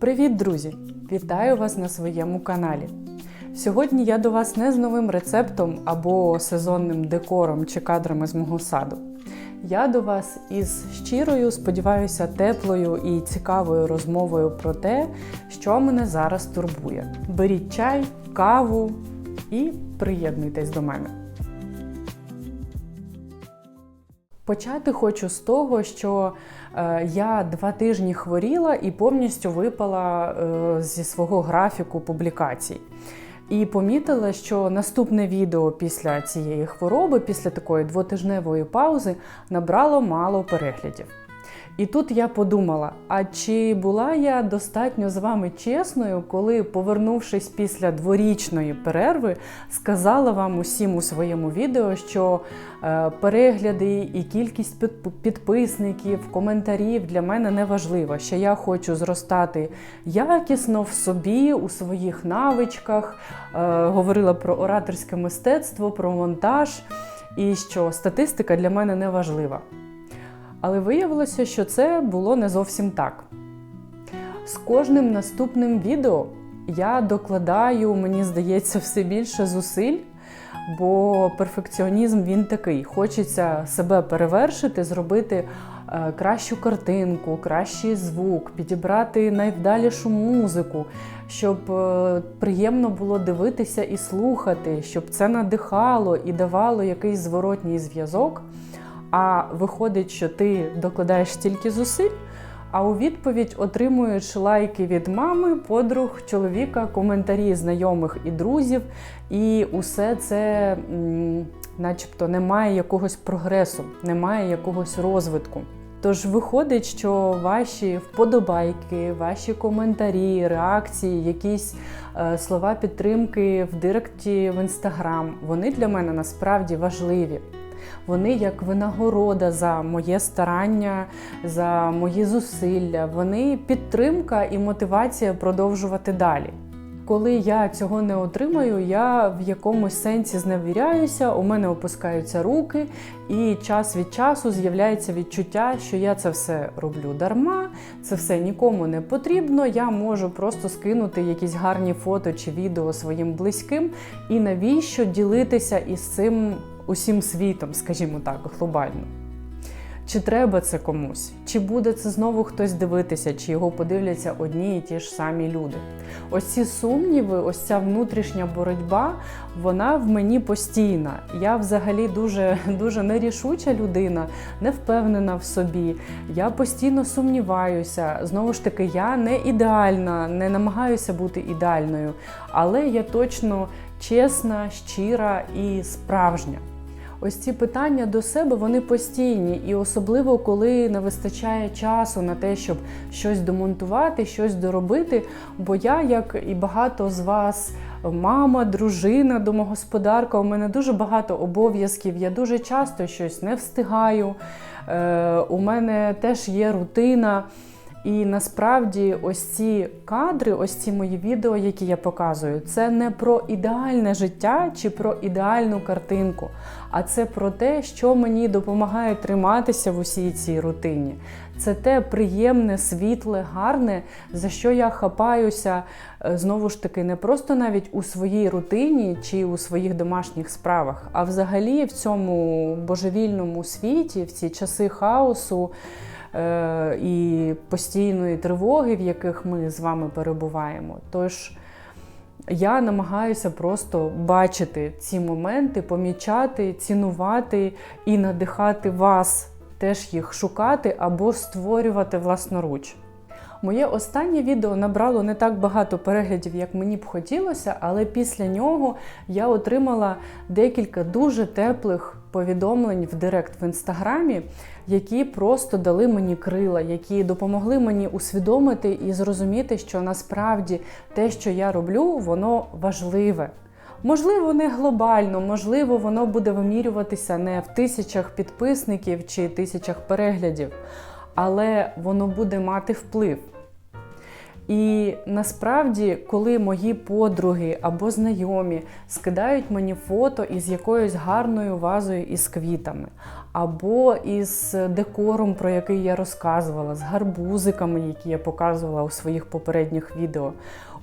Привіт, друзі! Вітаю вас на своєму каналі. Сьогодні я до вас не з новим рецептом або сезонним декором чи кадрами з мого саду. Я до вас із щирою, сподіваюся, теплою і цікавою розмовою про те, що мене зараз турбує. Беріть чай, каву і приєднуйтесь до мене. Почати хочу з того, що е, я два тижні хворіла і повністю випала е, зі свого графіку публікацій. І помітила, що наступне відео після цієї хвороби, після такої двотижневої паузи, набрало мало переглядів. І тут я подумала: а чи була я достатньо з вами чесною, коли, повернувшись після дворічної перерви, сказала вам усім у своєму відео, що е, перегляди і кількість підписників, коментарів для мене не важлива, що я хочу зростати якісно в собі, у своїх навичках, е, говорила про ораторське мистецтво, про монтаж, і що статистика для мене не важлива. Але виявилося, що це було не зовсім так. З кожним наступним відео я докладаю, мені здається, все більше зусиль, бо перфекціонізм він такий. Хочеться себе перевершити, зробити е, кращу картинку, кращий звук, підібрати найвдалішу музику, щоб е, приємно було дивитися і слухати, щоб це надихало і давало якийсь зворотній зв'язок. А виходить, що ти докладаєш стільки зусиль, а у відповідь отримуєш лайки від мами, подруг, чоловіка, коментарі знайомих і друзів, і усе це, начебто, немає якогось прогресу, немає якогось розвитку. Тож виходить, що ваші вподобайки, ваші коментарі, реакції, якісь е, слова підтримки в директі в інстаграм, вони для мене насправді важливі. Вони як винагорода за моє старання, за мої зусилля, вони підтримка і мотивація продовжувати далі. Коли я цього не отримаю, я в якомусь сенсі зневіряюся, у мене опускаються руки, і час від часу з'являється відчуття, що я це все роблю дарма, це все нікому не потрібно. Я можу просто скинути якісь гарні фото чи відео своїм близьким, і навіщо ділитися із цим усім світом, скажімо так, глобально. Чи треба це комусь? Чи буде це знову хтось дивитися, чи його подивляться одні і ті ж самі люди? Ось ці сумніви, ось ця внутрішня боротьба, вона в мені постійна. Я взагалі дуже дуже нерішуча людина, не впевнена в собі. Я постійно сумніваюся. Знову ж таки, я не ідеальна, не намагаюся бути ідеальною, але я точно чесна, щира і справжня. Ось ці питання до себе вони постійні, і особливо коли не вистачає часу на те, щоб щось домонтувати, щось доробити. Бо я, як і багато з вас, мама, дружина, домогосподарка, у мене дуже багато обов'язків. Я дуже часто щось не встигаю. Е, У мене теж є рутина. І насправді ось ці кадри, ось ці мої відео, які я показую, це не про ідеальне життя чи про ідеальну картинку, а це про те, що мені допомагає триматися в усій цій рутині. Це те приємне, світле, гарне, за що я хапаюся е, знову ж таки, не просто навіть у своїй рутині чи у своїх домашніх справах, а взагалі в цьому божевільному світі, в ці часи хаосу. Е, і постійної тривоги, в яких ми з вами перебуваємо. Тож я намагаюся просто бачити ці моменти, помічати, цінувати і надихати вас теж їх шукати або створювати власноруч. Моє останнє відео набрало не так багато переглядів, як мені б хотілося, але після нього я отримала декілька дуже теплих повідомлень в Директ в інстаграмі, які просто дали мені крила, які допомогли мені усвідомити і зрозуміти, що насправді те, що я роблю, воно важливе. Можливо, не глобально, можливо, воно буде вимірюватися не в тисячах підписників чи тисячах переглядів, але воно буде мати вплив. І насправді, коли мої подруги або знайомі скидають мені фото із якоюсь гарною вазою із квітами, або із декором, про який я розказувала, з гарбузиками, які я показувала у своїх попередніх відео.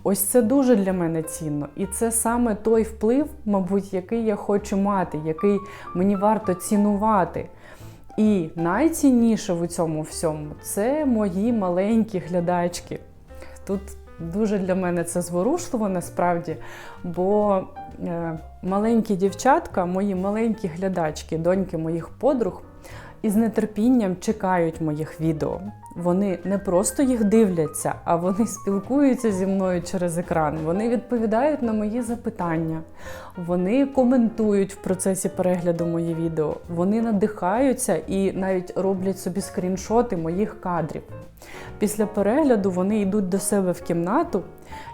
Ось це дуже для мене цінно. І це саме той вплив, мабуть, який я хочу мати, який мені варто цінувати. І найцінніше в цьому всьому це мої маленькі глядачки. Тут дуже для мене це зворушливо насправді, бо е, маленькі дівчатка, мої маленькі глядачки, доньки моїх подруг, із нетерпінням чекають моїх відео. Вони не просто їх дивляться, а вони спілкуються зі мною через екран. Вони відповідають на мої запитання, вони коментують в процесі перегляду мої відео, вони надихаються і навіть роблять собі скріншоти моїх кадрів. Після перегляду вони йдуть до себе в кімнату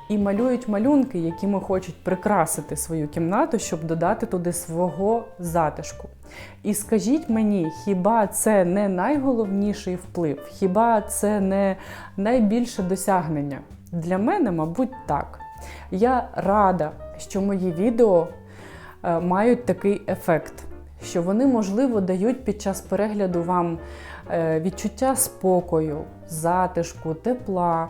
і малюють малюнки, якими хочуть прикрасити свою кімнату, щоб додати туди свого затишку. І скажіть мені, хіба це не найголовніший вплив? Хіба це не найбільше досягнення? Для мене, мабуть, так. Я рада, що мої відео е, мають такий ефект, що вони, можливо, дають під час перегляду вам е, відчуття спокою, затишку, тепла.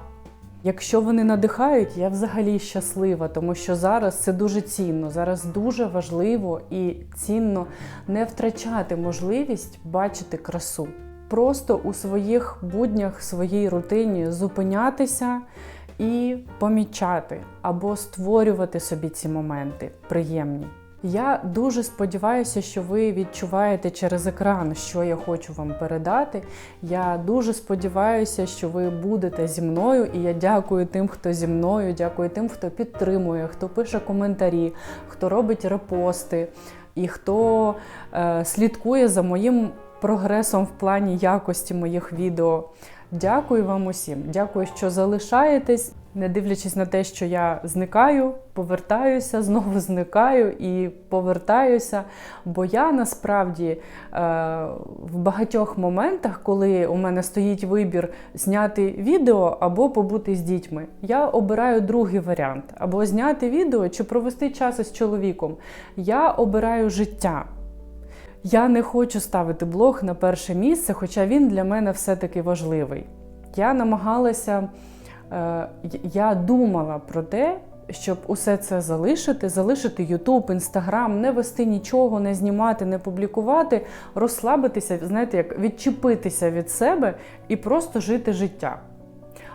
Якщо вони надихають, я взагалі щаслива, тому що зараз це дуже цінно. Зараз дуже важливо і цінно не втрачати можливість бачити красу. Просто у своїх буднях, своїй рутині зупинятися і помічати або створювати собі ці моменти приємні. Я дуже сподіваюся, що ви відчуваєте через екран, що я хочу вам передати. Я дуже сподіваюся, що ви будете зі мною, і я дякую тим, хто зі мною, дякую тим, хто підтримує, хто пише коментарі, хто робить репости і хто е, слідкує за моїм прогресом в плані якості моїх відео. Дякую вам усім. Дякую, що залишаєтесь, не дивлячись на те, що я зникаю, повертаюся, знову зникаю і повертаюся. Бо я насправді е, в багатьох моментах, коли у мене стоїть вибір зняти відео або побути з дітьми, я обираю другий варіант: або зняти відео чи провести час із чоловіком. Я обираю життя. Я не хочу ставити блог на перше місце, хоча він для мене все-таки важливий. Я намагалася, е, я думала про те, щоб усе це залишити, залишити YouTube, Instagram, не вести нічого, не знімати, не публікувати, розслабитися, знаєте, як відчепитися від себе і просто жити життя.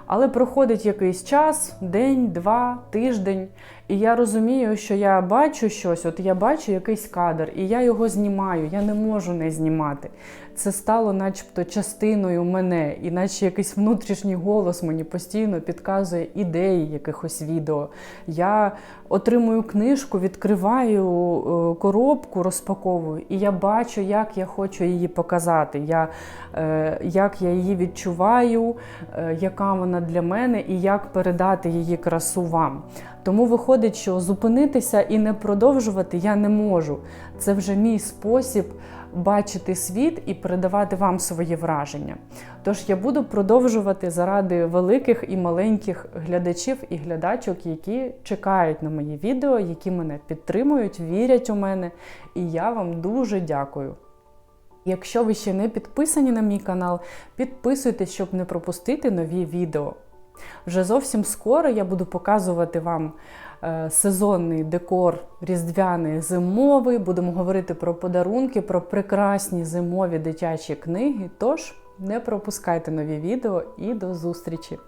Але проходить якийсь час, день, два, тиждень, і я розумію, що я бачу щось, от я бачу якийсь кадр, і я його знімаю, я не можу не знімати. Це стало начебто частиною мене, і наче якийсь внутрішній голос мені постійно підказує ідеї якихось відео. Я отримую книжку, відкриваю е, коробку, розпаковую, і я бачу, як я хочу її показати, я, е, як я її відчуваю, е, яка вона для мене, і як передати її красу вам. Тому виходить, що зупинитися і не продовжувати я не можу. Це вже мій спосіб бачити світ і передавати вам свої враження. Тож я буду продовжувати заради великих і маленьких глядачів і глядачок, які чекають на мої відео, які мене підтримують, вірять у мене. І я вам дуже дякую. Якщо ви ще не підписані на мій канал, підписуйтесь, щоб не пропустити нові відео. Вже зовсім скоро я буду показувати вам е, сезонний декор різдвяний зимовий. Будемо говорити про подарунки, про прекрасні зимові дитячі книги. Тож не пропускайте нові відео і до зустрічі!